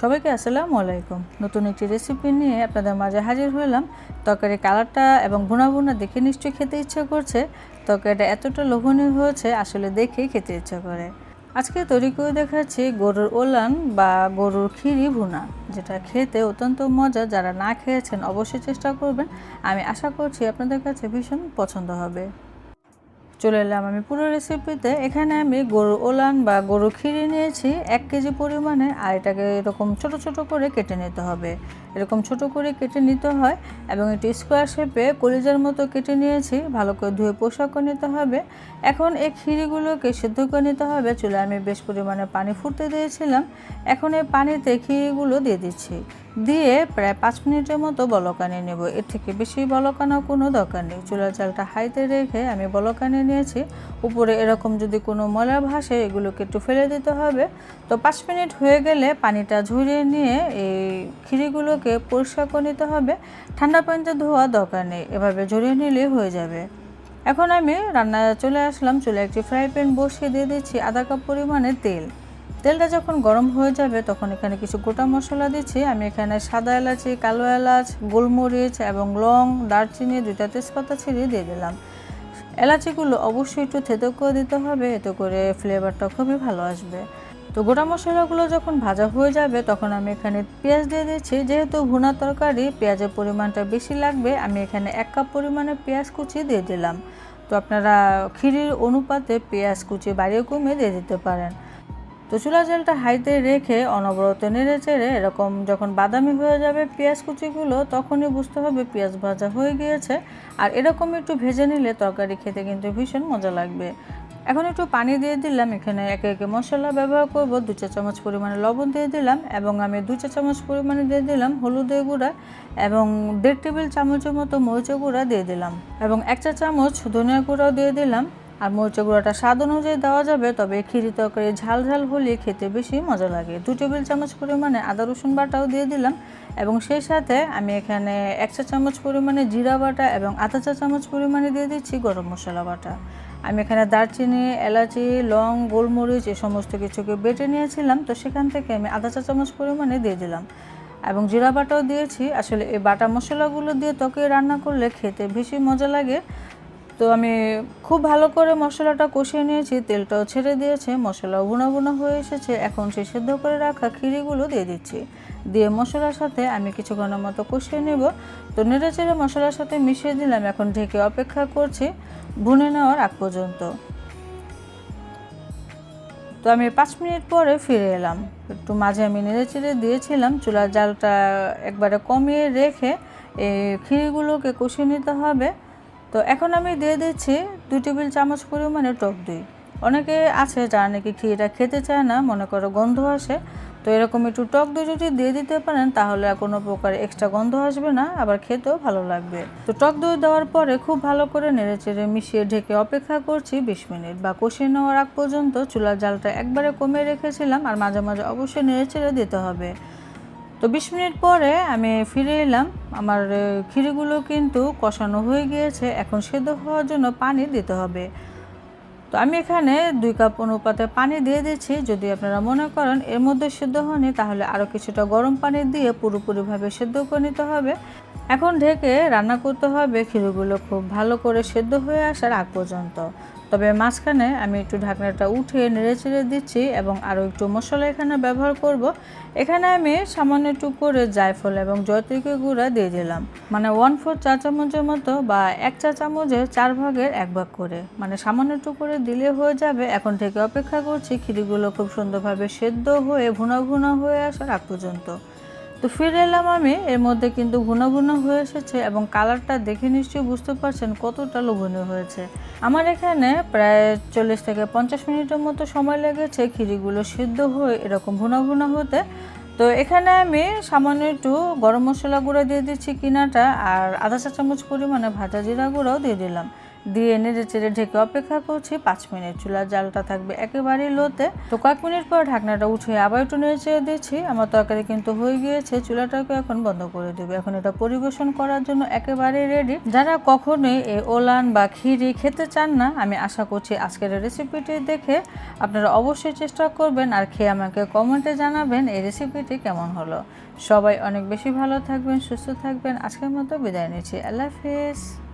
সবাইকে আসসালামু আলাইকুম। নতুন একটি রেসিপি নিয়ে আপনাদের মাঝে হাজির হলাম। তরকারি কালারটা এবং ভুনা ভুনা দেখে নিশ্চয়ই খেতে ইচ্ছে করছে। তরকারিটা এতটা লোভনীয় হয়েছে, আসলে দেখেই খেতে ইচ্ছা করে। আজকে তৈরি করে দেখাচ্ছি গরুর ওলান বা গরুর খিরি ভুনা, যেটা খেতে অত্যন্ত মজা। যারা না খেয়েছেন, অবশ্যই চেষ্টা করবেন। আমি আশা করছি আপনাদের কাছে ভীষণ পছন্দ হবে। চলে এলাম আমি পুরো রেসিপিতে এখানে আমি গরু ওলান বা গরু খিরি নিয়েছি, এক কেজি পরিমাণে, আর এটাকে এরকম ছোট ছোট করে কেটে নিতে হবে। এরকম ছোট করে কেটে নিতে হয় এবং একটি স্কোয়ার শেপে কলিজার মতো কেটে নিয়েছি, ভালো করে ধুয়ে পোশাক করে নিতে হবে। এখন এই খিরিগুলোকে সিদ্ধ করে নিতে হবে। চুলে আমি বেশ পরিমাণে পানি ফুটতে দিয়েছিলাম। এখন এই পানিতে খিরিগুলো দিয়ে দিচ্ছি। দিয়ে প্রায় পাঁচ মিনিটের মতো বলকানি নেব। এর থেকে বেশি বলকানো কোনো দরকার নেই। চুলার চালটা হাইতে রেখে আমি বলকানি নিয়েছি। উপরে এরকম যদি কোনো ময়লা ভাসে এগুলোকে একটু ফেলে দিতে হবে। তো পাঁচ মিনিট হয়ে গেলে পানিটা ঝরিয়ে নিয়ে এই খিরিগুলোকে পরিষ্কার করে নিতে হবে। ঠান্ডা পানিতে ধোয়া দরকার নেই, এভাবে ঝরিয়ে নিলেই হয়ে যাবে। এখন আমি রান্না চলে আসলাম চুলে একটি ফ্রাই প্যান বসিয়ে দিয়ে দিচ্ছি আধা কাপ পরিমাণে তেল। তেলটা যখন গরম হয়ে যাবে তখন এখানে কিছু গোটা মশলা দিচ্ছি। আমি এখানে সাদা এলাচি, কালো এলাচ, গোলমরিচ এবং লং, দারচিনি, দুইটা তেজপাতা ছিঁড়ে দিয়ে দিলাম। এলাচিগুলো অবশ্যই একটু থেতো করে দিতে হবে, এতে করে ফ্লেভারটা খুবই ভালো আসবে। তো গোটা মশলাগুলো যখন ভাজা হয়ে যাবে, তখন আমি এখানে পেঁয়াজ দিয়ে দিচ্ছি যেহেতু ভুনা তরকারি, পেঁয়াজের পরিমাণটা বেশি লাগবে, আমি এখানে এক কাপ পরিমাণে পেঁয়াজ কুচি দিয়ে দিলাম। তো আপনারা ক্ষীরির অনুপাতে পেঁয়াজ কুচি বাড়িয়ে কমিয়ে দিয়ে দিতে পারেন। তো চুলা জলটা হাইতে রেখে অনবরত নেড়ে চেড়ে এরকম যখন বাদামি হয়ে যাবে পেঁয়াজ কুচিগুলো, তখনই বুঝতে হবে পেঁয়াজ ভাজা হয়ে গিয়েছে। আর এরকম একটু ভেজে নিলে তরকারি খেতে কিন্তু ভীষণ মজা লাগবে। এখন একটু পানি দিয়ে দিলাম, এখানে একে একে মশলা ব্যবহার করব। দু চা চামচ পরিমাণে লবণ দিয়ে দিলাম এবং আমি দু চা চামচ পরিমাণে দিয়ে দিলাম হলুদের গুঁড়া এবং দেড় টেবিল চামচের মতো মরিচের গুঁড়া দিয়ে দিলাম এবং এক চা চামচ ধনিয়া গুঁড়াও দিয়ে দিলাম। আর মরিচের গুঁড়াটা স্বাদ অনুযায়ী দেওয়া যাবে, তবে ক্ষীরি তরকারি ঝাল ঝাল হলে খেতে বেশি মজা লাগে। দু টেবিল চামচ পরিমাণে আদা রসুন বাটাও দিয়ে দিলাম এবং সেই সাথে আমি এখানে এক চা চামচ পরিমাণে জিরা বাটা এবং আধা চা চামচ পরিমাণে দিয়ে দিচ্ছি গরম মশলা বাটা। আমি এখানে দারচিনি, এলাচি, লং, গোলমরিচ এই সমস্ত কিছুকে বেটে নিয়েছিলাম, তো সেখান থেকে আমি আধা চা চামচ পরিমাণে দিয়ে দিলাম। এবং জিরা বাটাও দিয়েছি। আসলে এই বাটা মশলাগুলো দিয়ে ত্বকে রান্না করলে খেতে বেশি মজা লাগে। তো আমি খুব ভালো করে মশলাটা কষিয়ে নিয়েছি, তেলটাও ছেড়ে দিয়েছে, মশলাও বুনা বুনা হয়ে এসেছে। এখন সে সেদ্ধ করে রাখা খিরিগুলো দিয়ে দিচ্ছি। দিয়ে মশলার সাথে আমি কিছুক্ষণের মতো কষিয়ে নেব। তো নেড়ে চেড়ে মশলার সাথে মিশিয়ে দিলাম, এখন ঢেকে অপেক্ষা করছি ভুনে নেওয়ার আগ পর্যন্ত। তো আমি পাঁচ মিনিট পরে ফিরে এলাম। একটু মাঝে আমি নেড়ে চেড়ে দিয়েছিলাম, চুলার জালটা একবারে কমিয়ে রেখে এই ক্ষীরগুলোকে কষিয়ে নিতে হবে। তো এখন আমি দিয়ে দিচ্ছি দুই টেবিল চামচ পরিমাণে টক দই। অনেকে আছে যারা নাকি ক্ষীরটা খেতে চায় না, মনে করো গন্ধ আসে। তো এরকম একটু টক দই যদি দিয়ে দিতে পারেন, তাহলে আর কোনো প্রকার এক্সট্রা গন্ধ আসবে না, আবার খেতেও ভালো লাগবে। তো টক দই দেওয়ার পরে খুব ভালো করে নেড়ে চেড়ে মিশিয়ে ঢেকে অপেক্ষা করছি বিশ মিনিট বা কষিয়ে নেওয়ার আগ পর্যন্ত চুলার জালটা একবারে কমিয়ে রেখেছিলাম, আর মাঝে মাঝে অবশ্যই নেড়ে চেড়ে দিতে হবে। তো বিশ মিনিট পরে আমি ফিরে এলাম। আমার খিরিগুলো কিন্তু কষানো হয়ে গিয়েছে। এখন সেদ্ধ হওয়ার জন্য পানি দিতে হবে। তো আমি এখানে দুই কাপ অনুপাতে পানি দিয়ে দিচ্ছি। যদি আপনারা মনে করেন এর মধ্যে সেদ্ধ হয়নি, তাহলে আরও কিছুটা গরম পানি দিয়ে পুরোপুরিভাবে সেদ্ধ করে নিতে হবে। এখন ঢেকে রান্না করতে হবে ক্ষীরগুলো খুব ভালো করে সেদ্ধ হয়ে আসার আগ পর্যন্ত। তবে মাঝখানে আমি একটু ঢাকনাটা উঠিয়ে নেড়ে চেড়ে দিচ্ছি এবং আরও একটু মশলা এখানে ব্যবহার করব। এখানে আমি সামান্য একটু করে জায়ফল এবং জয়ত্রীকে গুঁড়া দিয়ে দিলাম। মানে ওয়ান ফোর চা চামচের মতো বা এক চা চামচের চার ভাগের এক ভাগ করে। মানে সামান্য একটু করে দিলে হয়ে যাবে। এখন থেকে অপেক্ষা করছি ক্ষীরিগুলো খুব সুন্দরভাবে সেদ্ধ হয়ে ভুনা ভুনা হয়ে আসার আগ পর্যন্ত। তো ফিরে এলাম আমি। এর মধ্যে কিন্তু ঘুনা ঘুনা হয়ে এসেছে এবং কালারটা দেখে নিশ্চয়ই বুঝতে পারছেন কতটা লোভনীয় হয়েছে। আমার এখানে প্রায় চল্লিশ থেকে পঞ্চাশ মিনিটের মতো সময় লেগেছে খিরিগুলো সিদ্ধ হয়ে এরকম ভুনা ভুনা হতে। তো এখানে আমি সামান্য একটু গরম মশলা গুঁড়ো দিয়ে দিচ্ছি কিনাটা আর আধা চা চামচ পরিমাণে ভাজা জিরা গুঁড়াও দিয়ে দিলাম। দিয়ে নেড়ে চেড়ে ঢেকে অপেক্ষা করছি। পাঁচ মিনিট চুলার জালটা থাকবে একেবারেই লোতে। তো কয়েক মিনিট পর ঢাকনাটা উঠে আবার একটু নেড়ে চেড়ে দিচ্ছি। আমার তরকারি কিন্তু হয়ে গিয়েছে। চুলাটাকে এখন বন্ধ করে দেবে। এখন এটা পরিবেশন করার জন্য একেবারে রেডি যারা কখনোই এই ওলান বা খিরি খেতে চান না, আমি আশা করছি আজকের রেসিপিটি দেখে আপনারা অবশ্যই চেষ্টা করবেন আর খেয়ে আমাকে কমেন্টে জানাবেন এই রেসিপিটি কেমন হলো। সবাই অনেক বেশি ভালো থাকবেন, সুস্থ থাকবেন। আজকের মতো বিদায় নিচ্ছি। আল্লাহ হাফিজ।